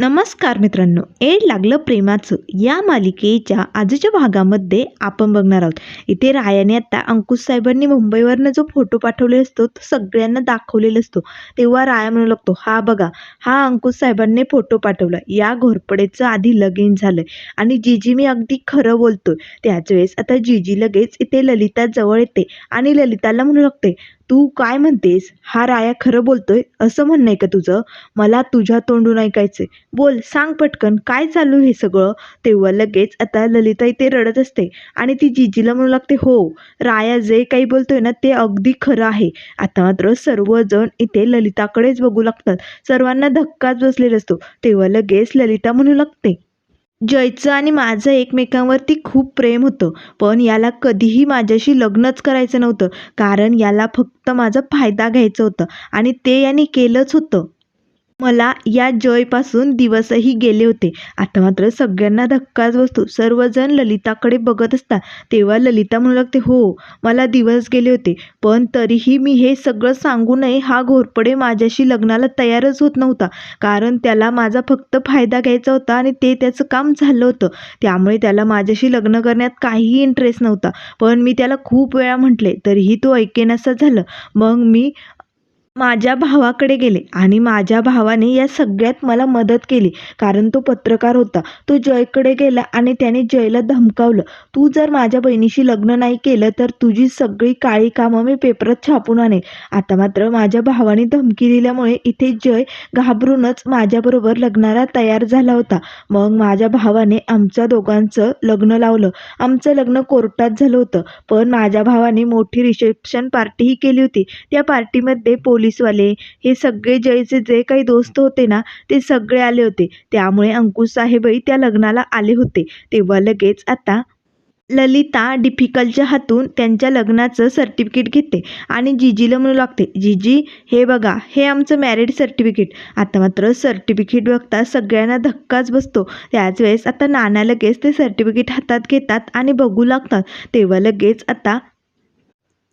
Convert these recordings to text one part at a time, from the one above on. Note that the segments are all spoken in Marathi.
नमस्कार मित्रांनो एड लागलं प्रेमाचं या मालिकेच्या आजच्या भागामध्ये आपण बघणार आहोत. इथे रायाने आता अंकुश साहेबांनी मुंबईवरनं जो फोटो पाठवलेला असतो तो सगळ्यांना दाखवलेला असतो. तेव्हा राया म्हणू लागतो हा बघा हा अंकुश साहेबांनी फोटो पाठवला. या घोरपडेचं आधी लगीन झालं आणि जीजी मी अगदी खरं बोलतोय. त्याच वेळेस आता जीजी लगेच इथे ललिता जवळ येते. आणि ललिताला म्हणू लागते तू काय म्हणतेस? हा राया खरं बोलतोय? असं म्हणणं आहे का तुझं? मला तुझ्या तोंडून ऐकायचंय. बोल सांग पटकन काय चालू हे सगळं? तेव्हा लगेच आता ललिता इथे रडत असते आणि ती जिजीला म्हणू लागते हो राया जे काही बोलतोय ना ते अगदी खरं आहे. आता मात्र सर्वजण इथे ललिताकडेच बघू लागतात. सर्वांना धक्काच बसलेला असतो. तेव्हा लगेच ललिता म्हणू लागते जयचं आणि माझं एकमेकांवरती खूप प्रेम होतं. पण याला कधीही माझ्याशी लग्नच करायचं नव्हतं. कारण याला फक्त माझा फायदा घ्यायचं होतं. आणि ते याने केलंच होतं. मला या जयपासून दिवसही गेले होते. आता मात्र सगळ्यांना धक्काच बसतो. सर्वजण ललिताकडे बघत असतात. तेव्हा ललिता म्हणू लागते हो मला दिवस गेले होते. पण तरीही मी हे सगळं सांगू नये हा घोरपडे माझ्याशी लग्नाला तयारच होत नव्हता. कारण त्याला माझा फक्त फायदा घ्यायचा होता आणि ते त्याचं काम झालं होतं. त्यामुळे त्याला माझ्याशी लग्न करण्यात काहीही इंटरेस्ट नव्हता. पण मी त्याला खूप वेळा म्हटले तरीही तो ऐकेनासा झालं. मग मी माझ्या भावाकडे गेले आणि माझ्या भावाने या सगळ्यात मला मदत केली. कारण तो पत्रकार होता. तो जयकडे गेला आणि त्याने जयला धमकावलं. तू जर माझ्या बहिणीशी लग्न नाही केलं तर तुझी सगळी काळी कामं मी पेपरात छापून आणेल. आता मात्र माझ्या भावाने धमकी दिल्यामुळे इथे जय घाबरूनच माझ्याबरोबर लग्नाला तयार झाला होता. मग माझ्या भावाने आमच्या दोघांचं लग्न लावलं. आमचं लग्न कोर्टात झालं होतं. पण माझ्या भावाने मोठी रिसेप्शन पार्टीही केली होती. त्या पार्टीमध्ये पोलीस पोलीसवाले हे सगळे जयचे जे काही दोस्त होते ना ते सगळे आले होते. त्यामुळे अंकुश साहेबही त्या लग्नाला आले होते. तेव्हा लगेच आता ललिता डिफिकल्टच्या हातून त्यांच्या लग्नाचं सर्टिफिकेट घेते आणि जिजीला म्हणू लागते जिजी हे बघा हे आमचं मॅरिड सर्टिफिकेट आता मात्र सर्टिफिकेट बघता सगळ्यांना धक्काच बसतो. त्याच वेळेस आता नाना लगेच ते सर्टिफिकेट हातात घेतात आणि बघू लागतात. तेव्हा लगेच आता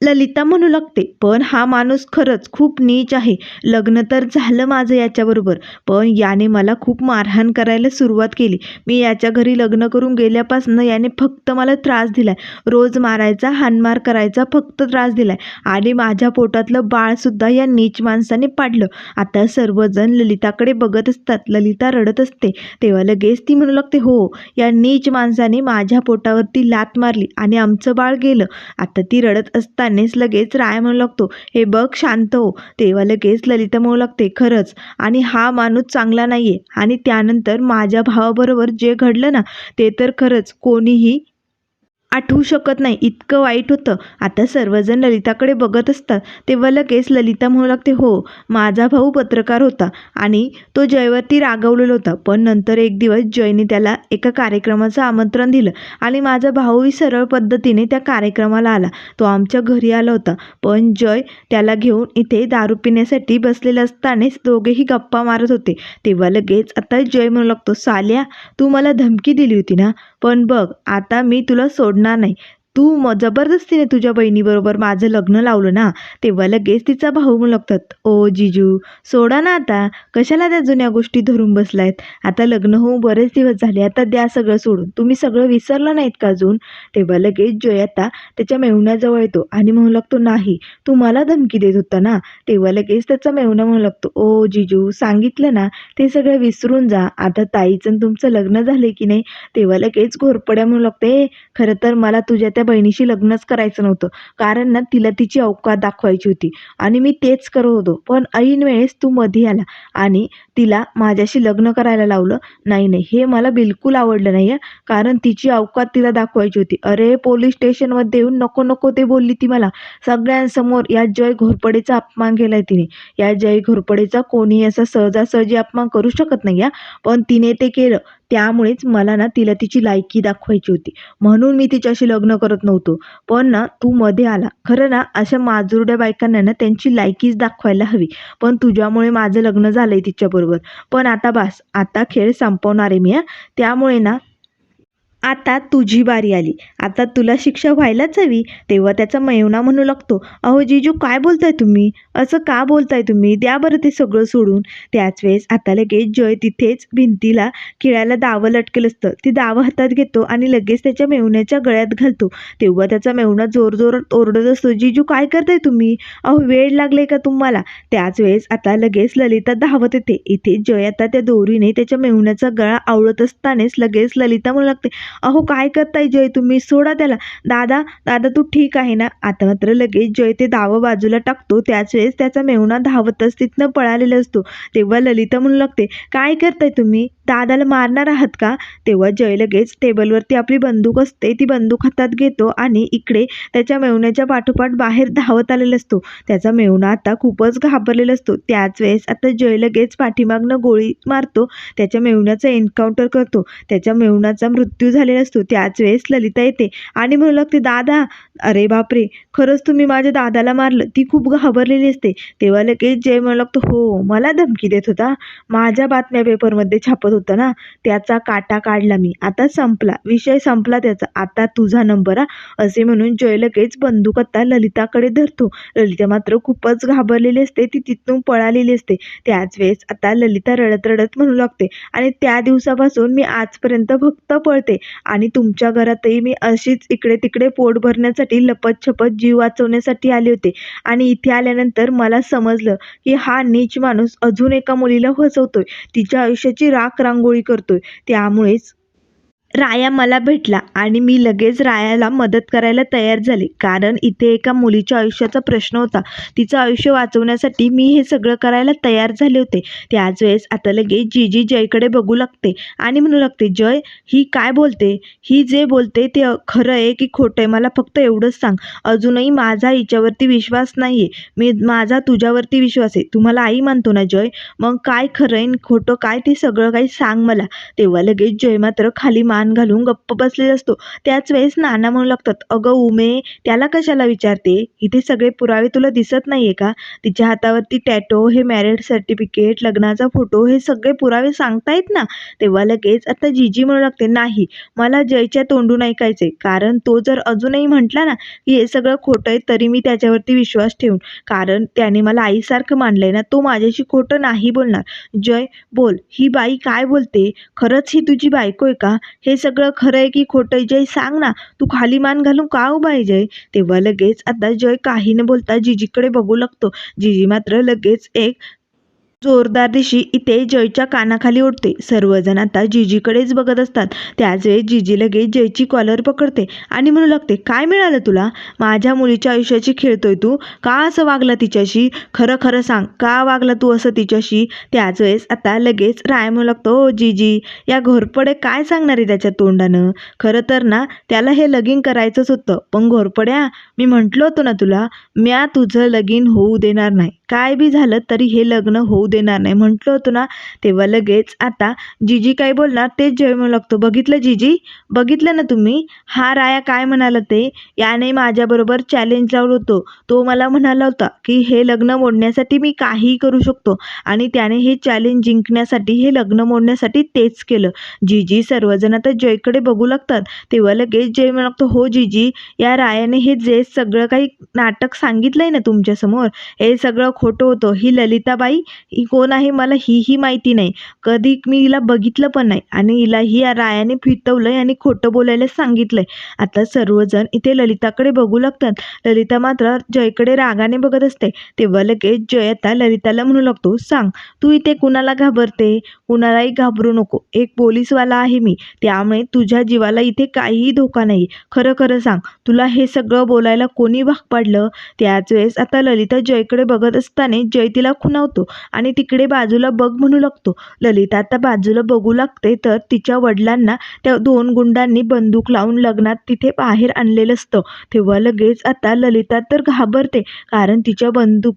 ललिता म्हणू लागते पण हा माणूस खरंच खूप नीच आहे. लग्न तर झालं माझं याच्याबरोबर पण याने मला खूप मारहाण करायला सुरुवात केली. मी याच्या घरी लग्न करून गेल्यापासून याने फक्त मला त्रास दिलाय. रोज मारायचा हानमार करायचा फक्त त्रास दिलाय. आणि माझ्या पोटातलं बाळसुद्धा या नीच माणसाने पाडलं. आता सर्वजण ललिताकडे बघत असतात. ललिता रडत असते. तेव्हा लगेच ती म्हणू लागते हो या नीच माणसाने माझ्या पोटावरती लात मारली आणि आमचं बाळ गेलं. आता ती रडत असतानाच लगेच राय म्हणू लागतो. हे बघ शांत हो. तेव्हा लगेच ललिता म्हणू लागते खरंच. आणि हा माणूस चांगला नाही आहे आणि त्यानंतर माझ्या भावाबरोबर जे घडलं ना ते तर खरंच. कोणीही आठवू शकत नाही. इतकं वाईट होतं. आता सर्वजण ललिताकडे बघत असतात. तेव्हा लगेच ललिता म्हणू लागते हो माझा भाऊ पत्रकार होता आणि तो जयवरती रागवलेला होता. पण नंतर एक दिवस जयने त्याला एका कार्यक्रमाचं आमंत्रण दिलं आणि माझा भाऊही सरळ पद्धतीने त्या कार्यक्रमाला आला. तो आमच्या घरी आला होता. पण जय त्याला घेऊन इथे दारू पिण्यासाठी बसलेलं असतानाच दोघेही गप्पा मारत होते. तेव्हा लगेच आता जय म्हणू लागतो साल्या तू मला धमकी दिली होती ना? पण बघ आता मी तुला सोडणार नाही तू म जबरदस्तीने तुझ्या बहिणीबरोबर माझं लग्न लावलं ना तेव्हा लगेच तिचा भाऊ म्हणू लागतात ओ जिजू सोडा ना आता. कशाला त्या जुन्या गोष्टी धरून बसलायत? आता लग्न होऊन बरेच दिवस झाले आता द्या सगळं सोडून. तुम्ही सगळं विसरलं नाहीत का अजून? तेव्हा लगेच जय आता त्याच्या मेवण्याजवळ येतो आणि म्हणू लागतो नाही तू मला धमकी देत होता ना. तेव्हा लगेच त्याचा मेवणा म्हणू लागतो ओ जिजू सांगितलं ना ते सगळं विसरून जा. आता ताईचं तुमचं लग्न झालं की नाही? तेव्हा लगेच घोरपड्या म्हणू लागते खरं तर मला तुझ्या त्या बहिणीशी लग्नच करायचं नव्हतं. कारण ना तिला तिची अवकात दाखवायची होती. आणि मी तेच करत होतो. पण ऐन वेळेस तू मध्ये आला आणि तिला माझ्याशी लग्न करायला लावलं. नाही नाही. हे मला बिलकुल आवडलं नाही आहे कारण तिची अवकात तिला दाखवायची होती. अरे पोलीस स्टेशनमध्ये येऊन नको नको ते बोलली ती मला. सगळ्यांसमोर या जय घोरपडेचा अपमान केलाय तिने. या जय घोरपडेचा कोणी असा सहजासहजी अपमान करू शकत नाही या पण तिने ते केलं. त्यामुळेच मला ना तिला तिची लायकी दाखवायची होती. म्हणून मी तिच्याशी लग्न करत नव्हतो. पण ना तू मध्ये आला. खरं ना अशा माजुरड्या बायकांना ना त्यांची लायकीच दाखवायला हवी. पण तुझ्यामुळे माझं लग्न झालंय तिच्याबरोबर. पण आता बास आता खेळ संपवणार आहे मी हा. त्यामुळे ना आता तुझी बारी आली. आता तुला शिक्षा व्हायलाच हवी. तेव्हा त्याचा मेवना म्हणू लागतो. अहो जीजू काय बोलताय तुम्ही? असं का बोलताय तुम्ही? द्या बरं ते सगळं सोडून. त्याच वेळेस आता लगेच जय तिथेच भिंतीला किळ्याला दावं लटकेल असतं. ती दावं हातात घेतो आणि लगेच त्याच्या मेवण्याच्या गळ्यात घालतो. तेव्हा त्याचा मेवणा जोरजोरात ओरडत असतो जिजू काय करताय तुम्ही? अहो वेळ लागले का तुम्हाला? त्याच वेळेस आता लगेच ललिता धावत येते. इथे जय आता त्या दोरीने त्याच्या मेवण्याचा गळा आवळत असतानाच लगेच ललिता म्हणू लागते अहो काय करताय जय तुम्ही? सोडा त्याला. दादा दादा तू ठीक आहे ना? आता मात्र लगेच जय ते दावं बाजूला टाकतो. त्याच वेळेस त्याचा मेवणा धावतच तिथनं पळालेला असतो. तेव्हा ललिता म्हणू लागते काय करताय तुम्ही? दादाला मारणार आहात का? तेव्हा जय लगेच टेबलवरती आपली बंदूक असते ती बंदूक हातात घेतो आणि इकडे त्याच्या मेवण्याच्या पाठोपाठ बाहेर धावत आलेला असतो. त्याचा मेवणा आता खूपच घाबरलेला असतो. त्याच वेळेस आता जय लगेच पाठीमागनं गोळी मारतो त्याच्या मेवण्याचा एन्काउंटर करतो त्याच्या मेहुणाचा मृत्यू झालेला असतो. त्याच वेळेस ललिता येते आणि म्हणू लागते दादा अरे बापरे! खरंच तुम्ही माझ्या दादाला मारलं. ती खूप घाबरलेली असते तेव्हा लगेच जय म्हणू लागतो हो मला धमकी देत होता. माझ्या बातम्या पेपरमध्ये छापत होतं ना त्याचा काटा काढला मी. आता संपला. विषय संपला त्याचा. आता तुझा नंबर हा. असे म्हणून जय लगेच बंदूक आता ललिताकडे धरतो. ललिता मात्र खूपच घाबरलेली असते. ती तिथून पळालेली असते. त्याच वेळेस आता ललिता रडत रडत म्हणू लागते. आणि त्या दिवसापासून मी आजपर्यंत फक्त पळते. आणि तुमच्या घरातही मी अशीच इकडे तिकडे पोट भरण्यासाठी लपत छपत जीव वाचवण्यासाठी आले होते. आणि इथे आल्यानंतर तर मला समजलं की हा नीच माणूस अजून एका मुलीला फसवतोय. तिच्या आयुष्याची राख रांगोळी करतोय. त्यामुळेच राया मला भेटला आणि मी लगेच रायाला मदत करायला तयार झाले. कारण इथे एका मुलीच्या आयुष्याचा प्रश्न होता. तिचं आयुष्य वाचवण्यासाठी मी हे सगळं करायला तयार झाले होते. त्याच वेळेस आता लगेच जीजी जयकडे बघू लागते आणि म्हणू लागते जय ही काय बोलते? ही जे बोलते ते खरं आहे की खोटं आहे? मला फक्त एवढंच सांग. अजूनही माझा हिच्यावरती विश्वास नाही आहे मी माझा तुझ्यावरती विश्वास आहे. तुम्हाला आई मानतो ना जय? मग काय खरं आहे खोटं काय ते सगळं काही सांग मला. तेव्हा लगेच जय मात्र खाली मान घालून गप्प बसलेला असतो. त्याच वेळेस नाना म्हणू लागतात अगं उमे त्याला कशाला विचारते? इथे सगळे पुरावे तुला दिसत नाही आहे का? तिच्या हातावरती टॅटो हे मॅरेड सर्टिफिकेट लग्नाचा फोटो हे सगळे पुरावे सांगतायत ना? तेव्हा लगेच आता जीजी म्हणू लागते नाही मला जयच्या तोंडून ऐकायचे कारण तो जर अजूनही म्हटला ना की हे सगळं खोटं आहे तरी मी त्याच्यावरती विश्वास ठेवून कारण त्याने मला आईसारखं मानलंय ना तो माझ्याशी खोटं नाही बोलणार. जय बोल. ही बाई काय बोलते? खरंच ही तुझी बायको आहे का? हे सगळं खरं आहे की खोटं आहे? जय सांग ना. तू खाली मान घालून का उभा आहे जय? तेव्हा लगेच आता जय काही न बोलता जिजीकडे बघू लागतो. जिजी मात्र लगेच एक जोरदार दिशी इथे जयच्या कानाखाली ओढते. सर्वजण आता जीजीकडेच बघत असतात. त्याचवेळी जीजी जिजी लगेच जयची कॉलर पकडते आणि म्हणू लागते काय मिळालं तुला? माझ्या मुलीच्या आयुष्याची खेळतोय तू? का असं वागला तिच्याशी? खरं खरं सांग का वागला तू असं तिच्याशी? त्याच वेळेस आता लगेच राय म्हणू लागतो ओ जीजी या घोरपडे काय सांगणार आहे त्याच्या तोंडानं? खरं तर ना त्याला हे लगीन करायचंच होतं. पण घोरपड्या मी म्हटलं होतं ना तुला म्या तुझं लगीन होऊ देणार नाही. काय बी झालं तरी हे लग्न होऊ देणार नाही. म्हटलं होतं ना तेव्हा लगेच आता जीजी काय बोलणार? तेच जय म्हणू लागतो बघितलं जिजी? बघितलं ना तुम्ही? हा राया काय म्हणाला ते? याने माझ्याबरोबर चॅलेंज लावलं होतं. तो मला म्हणाला होता की हे लग्न मोडण्यासाठी मी काहीही करू शकतो. आणि त्याने हे चॅलेंज जिंकण्यासाठी हे लग्न मोडण्यासाठी तेच केलं. जिजी सर्वजण आता जयकडे बघू लागतात. तेव्हा लगेच जय म्हणू लागतो हो जीजी या रायाने हे जे सगळं काही नाटक सांगितलंय ना तुमच्यासमोर हे सगळं खोटं होतं. ही ललिताबाई ही कोण आहे मला हीही माहिती नाही. कधी मी हिला बघितलं पण नाही. आणि हिला ही या रायाने फितवलंय आणि खोटं बोलायला सांगितलंय. आता सर्वजण इथे ललिताकडे बघू लागतात. ललिता मात्र जयकडे रागाने बघत असते. तेव्हा लगेच जय आता ललिताला म्हणू लागतो सांग तू इथे कुणाला घाबरते? कुणालाही घाबरू नको. एक पोलीसवाला आहे मी. त्यामुळे तुझ्या जीवाला इथे काहीही धोका नाही. खरं खरं सांग तुला हे सगळं बोलायला कोणी भाग पाडलं? त्याच वेळेस आता ललिता जयकडे बघत असताना जय तिला खुणावतो आणि तिकडे बाजूला बघ म्हणू लागतो. ललिता आता बाजूला बघू लागते तर तिच्या वडिलांना त्या दोन गुंडांनी बंदूक लावून लग्नात तिथे बाहेर आणलेलं असतं. तेव्हा लगेच आता ललिता तर घाबरते कारण तिच्या बंदूक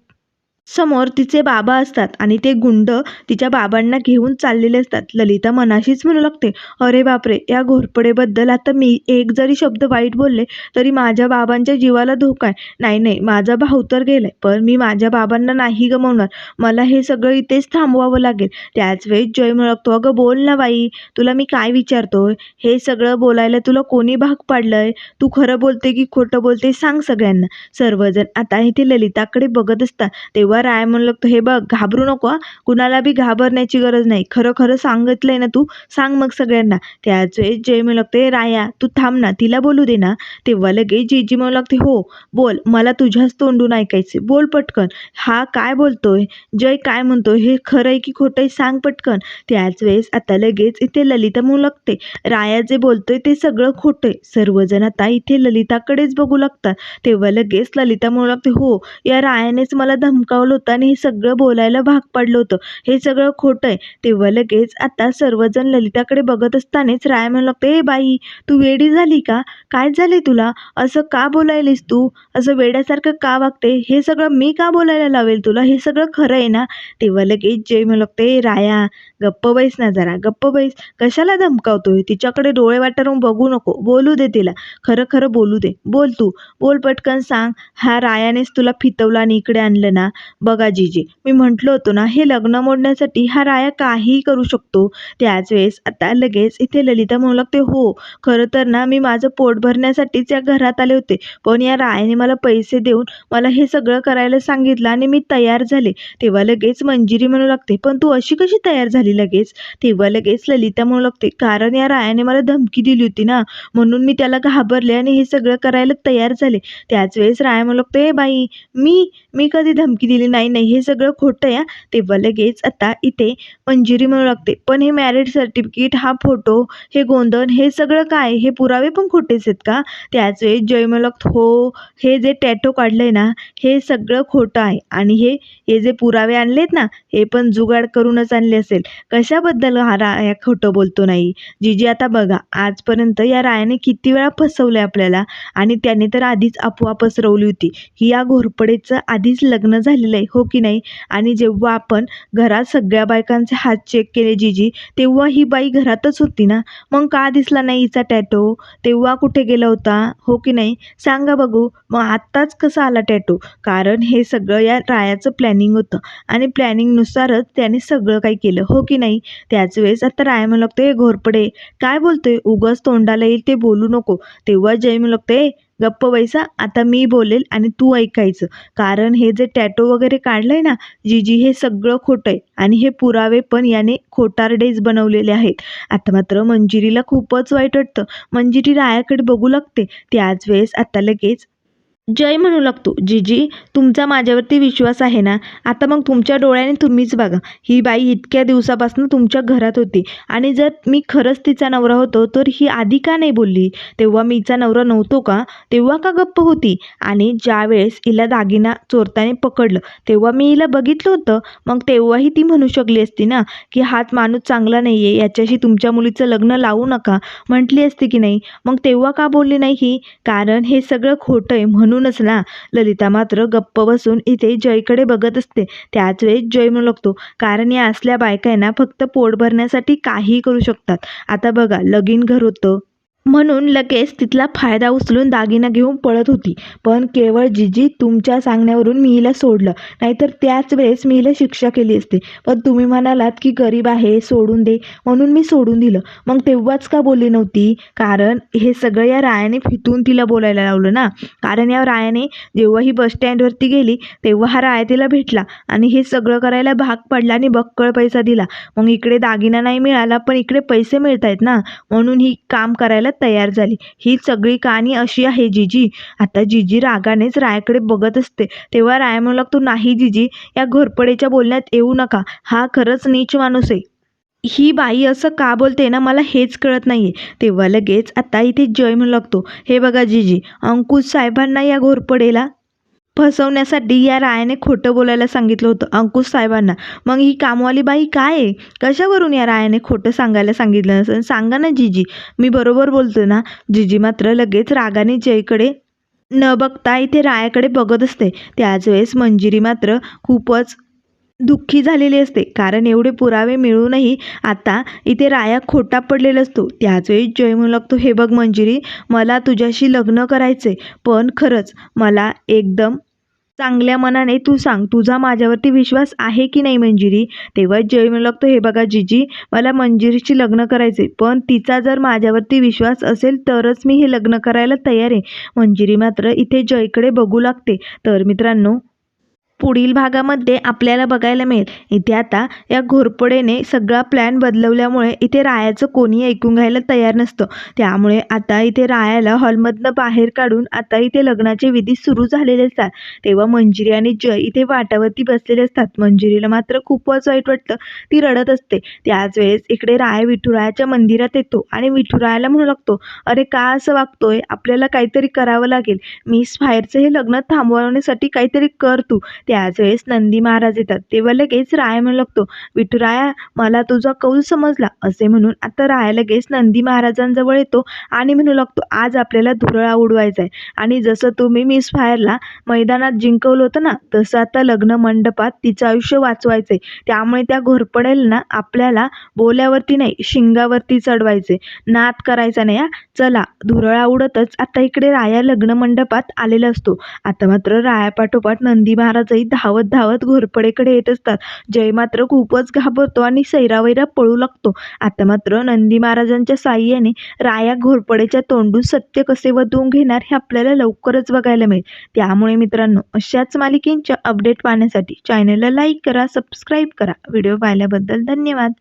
समोर तिचे बाबा असतात आणि ते गुंड तिच्या बाबांना घेऊन चाललेले असतात. ललिता मनाशीच म्हणू लागते अरे बापरे या घोरपडेबद्दल आता मी एक जरी शब्द वाईट बोलले तरी माझ्या बाबांच्या जीवाला धोका आहे. नाही नाही माझा भाऊ तर गेलाय पण मी माझ्या बाबांना नाही गमावणार. मला हे सगळं इथेच थांबवावं लागेल. त्याच वेळेस जय म्हणू लागतो अगं बोल ना बाई तुला मी काय विचारतोय? हे सगळं बोलायला तुला कोणी भाग पाडलंय? तू खरं बोलते की खोटं बोलते सांग सगळ्यांना. सर्वजण आता इथे ललिताकडे बघत असतात. तेव्हा राय म्हणू लागतो हे बघ घाबरू नको हा. कुणाला बी घाबरण्याची गरज नाही. खरं खरं सांगितलंय ना तू सांग मग सगळ्यांना. त्याच वेळेस जय म्हणू लागतो राया तू थांब ना तिला बोलू दे ना. तेव्हा लगेच जीजी म्हणू लागते हो बोल मला तुझ्याच तोंडून ऐकायचे बोल पटकन. हा काय बोलतोय? जय काय म्हणतोय? हे खरं आहे की खोटं आहे? सांग पटकन. त्याच वेळेस आता लगेच इथे ललिता म्हणू लागते. राया जे बोलतोय ते सगळं खोटं आहे. सर्वजण आता इथे ललिताकडेच बघू लागतात. तेव्हा लगेच ललिता म्हणू लागते हो या रायानेच मला धमकावलं होतं आणि हे सगळं बोलायला भाग पडलं होतं. हे सगळं खोटं आहे. तेव्हा लगेच आता सर्वजण ललिताकडे बघत असतानाच राय म्हणू लागतो बाई तू वेडी झाली का? काय झाले तुला? असं का बोलायलीस तू? असं वेड्यासारखं का वागते? हे सगळं मी का बोलायला लावेल तुला? हे सगळं खरं आहे ना? तेव्हा लगेच जय म्हणू लागते राया गप्प बैस ना जरा गप्प बैस. कशाला धमकावतोय? तिच्याकडे डोळे वाटारून बघू नको. बोलू दे तिला. खरं खरं बोलू दे. बोल तू. बोल पटकन सांग. हा रायानेच तुला फितवला आणि इकडे आणलं ना? बघा जीजी मी म्हटलं होतो ना हे लग्न मोडण्यासाठी हा राया काहीही करू शकतो. त्याच वेळेस आता लगेच इथे ललिता म्हणू लागते हो खरं तर ना मी माझं पोट भरण्यासाठीच या घरात आले होते. पण या रायाने मला पैसे देऊन मला हे सगळं करायला सांगितलं आणि मी तयार झाले. तेव्हा लगेच मंजिरी म्हणू लागते पण तू अशी कशी तयार झाली लगेच? तेव्हा लगेच ललिता म्हणू लागते कारण या रायाने मला धमकी दिली होती ना म्हणून मी त्याला घाबरले आणि हे सगळं करायला तयार झाले. त्याच वेळेस राया म्हणू लागतो हे बाई मी मी कधी धमकी दिली नाही नाही हे सगळं खोटं आहे तेव्हा लगेच आता इथे मंजिरी म्हणू लागते. पण हे मॅरिड सर्टिफिकेट हा फोटो हे गोंधळ हे सगळं काय? हे पुरावे पण खोटेच आहेत का? त्याच वेळेस जय म्हणू हो हे जे टॅटो काढलंय ना हे सगळं खोटं आहे. आणि हे हे जे पुरावे आणलेत ना हे पण जुगाड करूनच आणले असेल. कशाबद्दल हा राया खोटं बोलतो नाही? जीजी आता बघा आजपर्यंत या रायाने किती वेळा फसवलंय आपल्याला. आणि त्याने तर आधीच अफवा पसरवली होती. की या घोरपडेचं आधीच लग्न झालेलं आहे. हो की नाही? आणि जेव्हा आपण घरात सगळ्या बायकांचे हात चेक केले जीजी तेव्हा ही बाई घरातच होती ना? मग का दिसला नाही हिचा टॅटो तेव्हा कुठे गेला होता? हो की नाही? सांगा बघू. मग आत्ताच कसा आला टॅटो कारण हे सगळं या रायाचं प्लॅनिंग होतं. आणि प्लॅनिंगनुसारच त्याने सगळं काही केलं. हो की नाही? त्याच वेळेस आता राया म्हणू लागतो हे घोरपडे काय बोलतोय? उगाच तोंडाला येईल ते बोलू नको. तेव्हा जय म्हणू लागतो गप्प बैसा आता मी बोलेल आणि तू ऐकायचं. कारण हे जे टॅटो वगैरे काढलंय ना जीजी हे सगळं खोटं आहे आणि हे पुरावे पण याने खोटारडेच बनवलेले आहेत. आता मात्र मंजिरीला खूपच वाईट वाटतं. मंजिरी रायाकडे बघू लागते. त्याच वेळेस आता लगेच जय म्हणू लागतो. जीजी तुमचा माझ्यावरती विश्वास आहे ना? आता मग तुमच्या डोळ्याने तुम्हीच बघा. ही बाई इतक्या दिवसापासून तुमच्या घरात होती आणि जर मी खरंच तिचा नवरा होतो तर ही आधी का नाही बोलली? तेव्हा मीचा नवरा नव्हतो का? तेव्हा का गप्प होती? आणि ज्यावेळेस हिला दागिना चोरताने पकडलं तेव्हा मी हिला बघितलं होतं. मग तेव्हाही ती म्हणू शकली असती ना की हात माणूस चांगला नाही आहे याच्याशी तुमच्या मुलीचं लग्न लावू नका. म्हटली असती की नाही? मग तेव्हा का बोलली नाही ही? कारण हे सगळं खोटं आहे म्हणून म्हणूनच ना ललिता मात्र गप्प बसून इथे जयकडे बघत असते. त्याच वेळेस जय म्हणू लागतो कारण या असल्या बायकांना फक्त पोट भरण्यासाठी काहीही करू शकतात. आता बघा लगीन घर होतं. म्हणून लगेच तिथला फायदा उचलून दागिना घेऊन पळत होती. पण केवळ जिजी तुमच्या सांगण्यावरून मी हिला सोडलं. नाहीतर त्याच वेळेस मी हिला शिक्षा केली असते. पण तुम्ही म्हणालात की गरीब आहे सोडून दे म्हणून मी सोडून दिलं. मग तेव्हाच का बोलली नव्हती? कारण हे सगळं या रायाने फितून तिला बोलायला लावलं ना. कारण या रायाने जेव्हा ही बस स्टँडवरती गेली तेव्हा हा राया तिला भेटला आणि हे सगळं करायला भाग पडला आणि बक्कळ पैसा दिला. मग इकडे दागिना नाही मिळाला पण इकडे पैसे मिळत आहेत ना. म्हणून ही काम करायला तयार झाली. ही सगळी कहाणी अशी आहे जिजी. आता जिजी रागानेच रायाकडे बघत असते. तेव्हा राया म्हणू लागतो नाही जिजी या घोरपडेच्या बोलण्यात येऊ नका. हा खरंच नीच माणूस आहे. ही बाई असं का बोलते ना मला हेच कळत नाही आहे तेव्हा लगेच आता इथे जय म्हणू लागतो. हे बघा जिजी अंकुश साहेबांना या घोरपडेला फसवण्यासाठी या रायाने खोटं बोलायला सांगितलं होतं अंकुश साहेबांना. मग ही कामवाली बाई काय आहे? कशावरून या रायाने खोटं सांगायला सांगितलं असं सांगा ना जीजी मी बरोबर बोलतो ना. जीजी मात्र लगेच रागाने जयकडे न बघता इथे रायाकडे बघत असते. त्याच वेळेस मंजिरी मात्र खूपच दुःखी झालेली असते. कारण एवढे पुरावे मिळूनही आता इथे राया खोटा पडलेला असतो. त्याचवेळी जय म्हणू लागतो हे बघ मंजिरी मला तुझ्याशी लग्न करायचे पण खरंच मला एकदम चांगल्या मनाने तू सांग तुझा माझ्यावरती विश्वास आहे की नाही मंजिरी? तेव्हा जय म्हणू लागतो हे बघा जिजी मला मंजिरीशी लग्न करायचे पण तिचा जर माझ्यावरती विश्वास असेल तरच मी हे लग्न करायला तयार आहे. मंजिरी मात्र इथे जयकडे बघू लागते. तर मित्रांनो पुढील भागामध्ये आपल्याला बघायला मिळेल. इथे आता या घोरपडेने सगळा प्लॅन बदलवल्यामुळे इथे रायाचं कोणी ऐकून घ्यायला तयार नसतं. त्यामुळे आता इथे रायाला हॉलमधनं बाहेर काढून आता इथे लग्नाचे विधी सुरू झालेले असतात. तेव्हा मंजिरी आणि जय इथे वाटावरती बसलेले असतात. मंजिरीला मात्र खूपच वाईट वाटतं. ती रडत असते. त्याच वेळेस इकडे राय विठुरायाच्या मंदिरात येतो आणि विठुरायाला म्हणू लागतो अरे का असं वागतोय? आपल्याला काहीतरी करावं लागेल. मिस फायरचं हे लग्न थांबवण्यासाठी काहीतरी कर तू. त्याच वेळेस नंदी महाराज येतात. तेव्हा लगेच राय म्हणू लागतो विठुराया मला तुझा कौल समजला असे म्हणून आता राया लगेच नंदी महाराजांजवळ येतो आणि म्हणू लागतो आज आपल्याला धुरळा उडवायचा आहे. आणि जसं तुम्ही मिस फायरला मैदानात जिंकवलं होतं ना तसं आता लग्न मंडपात तिचं आयुष्य वाचवायचं आहे त्यामुळे त्या घोरपडेल ना आपल्याला बोल्यावरती नाही शिंगावरती चढवायचे नाद करायचा नाही चला धुरळा उडतच आता इकडे राया लग्न मंडपात आलेला असतो. आता मात्र रायापाठोपाठ नंदी महाराज महाराजही धावत धावत घोरपडेकडे येत असतात. जय मात्र खूपच घाबरतो आणि सैरावैरा पळू लागतो. आता मात्र नंदी महाराजांच्या साह्याने राया घोरपडेच्या तोंडून सत्य कसे वधवून घेणार हे आपल्याला लवकरच बघायला मिळेल. त्यामुळे मित्रांनो अशाच मालिकेंच्या अपडेट पाहण्यासाठी चॅनलला लाईक करा सबस्क्राईब करा. व्हिडिओ पाहिल्याबद्दल धन्यवाद.